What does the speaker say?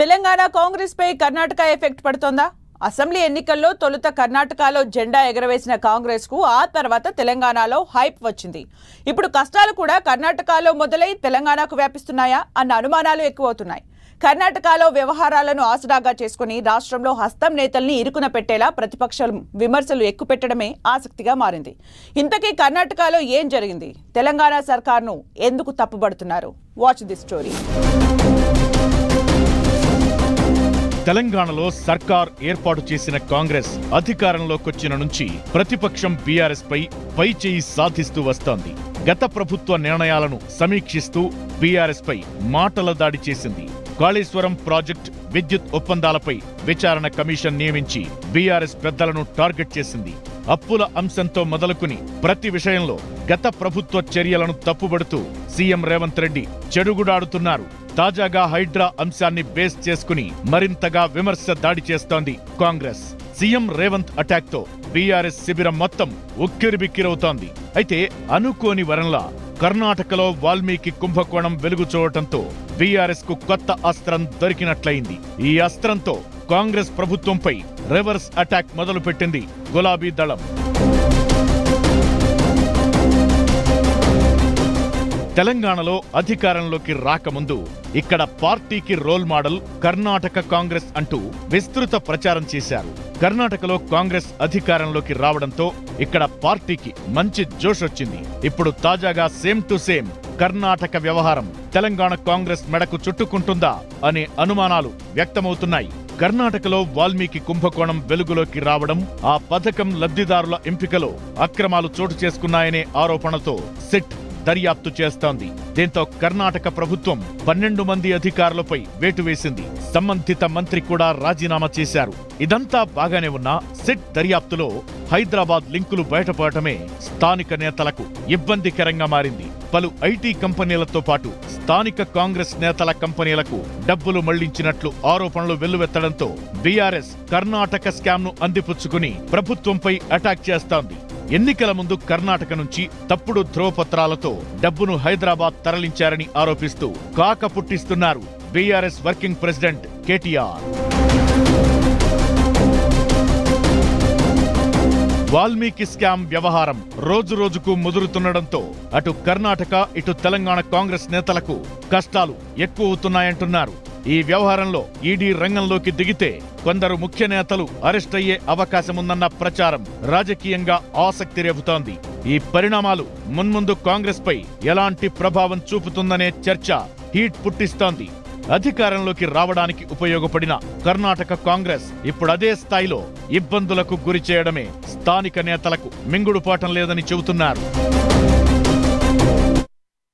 తెలంగాణ కాంగ్రెస్ పై కర్ణాటక ఎఫెక్ట్ పడుతోందా? అసెంబ్లీ ఎన్నికల్లో తొలుత కర్ణాటకలో జెండా ఎగరవేసిన కాంగ్రెస్కు ఆ తర్వాత తెలంగాణలో హైప్ వచ్చింది. ఇప్పుడు కష్టాలు కూడా కర్ణాటకలో మొదలై తెలంగాణకు వ్యాపిస్తున్నాయా అన్న అనుమానాలు ఎక్కువవుతున్నాయి. కర్ణాటకలో వ్యవహారాలను ఆసరాగా చేసుకుని రాష్ట్రంలో హస్తం నేతల్ని ఇరుకున పెట్టేలా ప్రతిపక్షం విమర్శలు ఎక్కుపెట్టడమే ఆసక్తిగా మారింది. ఇంతకీ కర్ణాటకలో ఏం జరిగింది? తెలంగాణ సర్కార్ను ఎందుకు తప్పుబడుతున్నారు? వాచ్ ది స్టోరీ తెలంగాణలో సర్కార్ ఏర్పాటు చేసిన కాంగ్రెస్ అధికారంలోకొచ్చిన నుంచి ప్రతిపక్షం బీఆర్ఎస్ పై పై చేయి సాధిస్తూ వస్తోంది. గత ప్రభుత్వ నిర్ణయాలను సమీక్షిస్తూ బీఆర్ఎస్ పై మాటల దాడి చేసింది. కాళేశ్వరం ప్రాజెక్ట్ విద్యుత్ ఒప్పందాలపై విచారణ కమిషన్ నియమించి బీఆర్ఎస్ పెద్దలను టార్గెట్ చేసింది. అప్పుల అంశంతో మొదలుకుని ప్రతి విషయంలో గత ప్రభుత్వ చర్యలను తప్పుబడుతూ సీఎం రేవంత్ రెడ్డి చెడుగుడాడుతున్నారు. తాజాగా హైడ్రా అంశాన్ని బేస్ చేసుకుని మరింతగా విమర్శ దాడి చేస్తోంది కాంగ్రెస్. సీఎం రేవంత్ అటాక్తో బీఆర్ఎస్ శిబిరం మొత్తం ఉక్కిరిబిక్కిరవుతోంది. అయితే అనుకోని వరంలా కర్ణాటకలో వాల్మీకి కుంభకోణం వెలుగు చూడటంతో బీఆర్ఎస్కు కొత్త అస్త్రం దొరికినట్లయింది. ఈ అస్త్రంతో కాంగ్రెస్ ప్రభుత్వంపై రివర్స్ అటాక్ మొదలుపెట్టింది గులాబీ దళం. తెలంగాణలో అధికారంలోకి రాకముందు ఇక్కడ పార్టీకి రోల్ మోడల్ కర్ణాటక కాంగ్రెస్ అంటూ విస్తృత ప్రచారం చేశారు. కర్ణాటకలో కాంగ్రెస్ అధికారంలోకి రావడంతో ఇక్కడ పార్టీకి మంచి జోష్ వచ్చింది. ఇప్పుడు తాజాగా సేమ్ టు సేమ్ కర్ణాటక వ్యవహారం తెలంగాణ కాంగ్రెస్ మెడకు చుట్టుకుంటుందా అనే అనుమానాలు వ్యక్తమవుతున్నాయి. కర్ణాటకలో వాల్మీకి కుంభకోణం వెలుగులోకి రావడం ఆ పథకం లబ్ధిదారుల ఎంపికలో అక్రమాలు చోటు చేసుకున్నాయనే ఆరోపణతో సిట్ దర్యాప్తు చేస్తోంది. దీంతో కర్ణాటక ప్రభుత్వం పన్నెండు మంది అధికారులపై వేటు వేసింది. సంబంధిత మంత్రి కూడా రాజీనామా చేశారు. ఇదంతా బాగానే ఉన్నా సిట్ దర్యాప్తులో హైదరాబాద్ లింకులు బయటపడటమే స్థానిక నేతలకు ఇబ్బందికరంగా మారింది. పలు ఐటీ కంపెనీలతో పాటు స్థానిక కాంగ్రెస్ నేతల కంపెనీలకు డబ్బులు మళ్ళించినట్లు ఆరోపణలు వెల్లువెత్తడంతో బీఆర్ఎస్ కర్ణాటక స్కామ్ను అందిపుచ్చుకుని ప్రభుత్వంపై అటాక్ చేస్తోంది. ఎన్నికల ముందు కర్ణాటక నుంచి తప్పుడు ధ్రువపత్రాలతో డబ్బును హైదరాబాద్ తరలించారని ఆరోపిస్తూ కాక పుట్టిస్తున్నారు BRS working president KTR. Valmiki scam వ్యవహారం రోజు రోజుకు ముదురుతుండడంతో అటు కర్ణాటక ఇటు తెలంగాణ కాంగ్రెస్ నేతలకు కష్టాలు ఎక్కువవుతున్నాయంటున్నారు. ఈ వ్యవహారంలో ఈడీ రంగంలోకి దిగితే కొందరు ముఖ్య నేతలు అరెస్ట్ అయ్యే అవకాశముందన్న ప్రచారం రాజకీయంగా ఆసక్తి రేపుతోంది. ఈ పరిణామాలు మున్ముందు కాంగ్రెస్ పై ఎలాంటి ప్రభావం చూపుతుందనే చర్చ హీట్ పుట్టిస్తోంది. అధికారంలోకి రావడానికి ఉపయోగపడిన కర్ణాటక కాంగ్రెస్ ఇప్పుడు అదే స్థాయిలో ఇబ్బందులకు గురి చేయడమే స్థానిక నేతలకు మింగుడుపాటం లేదని చెబుతున్నారు.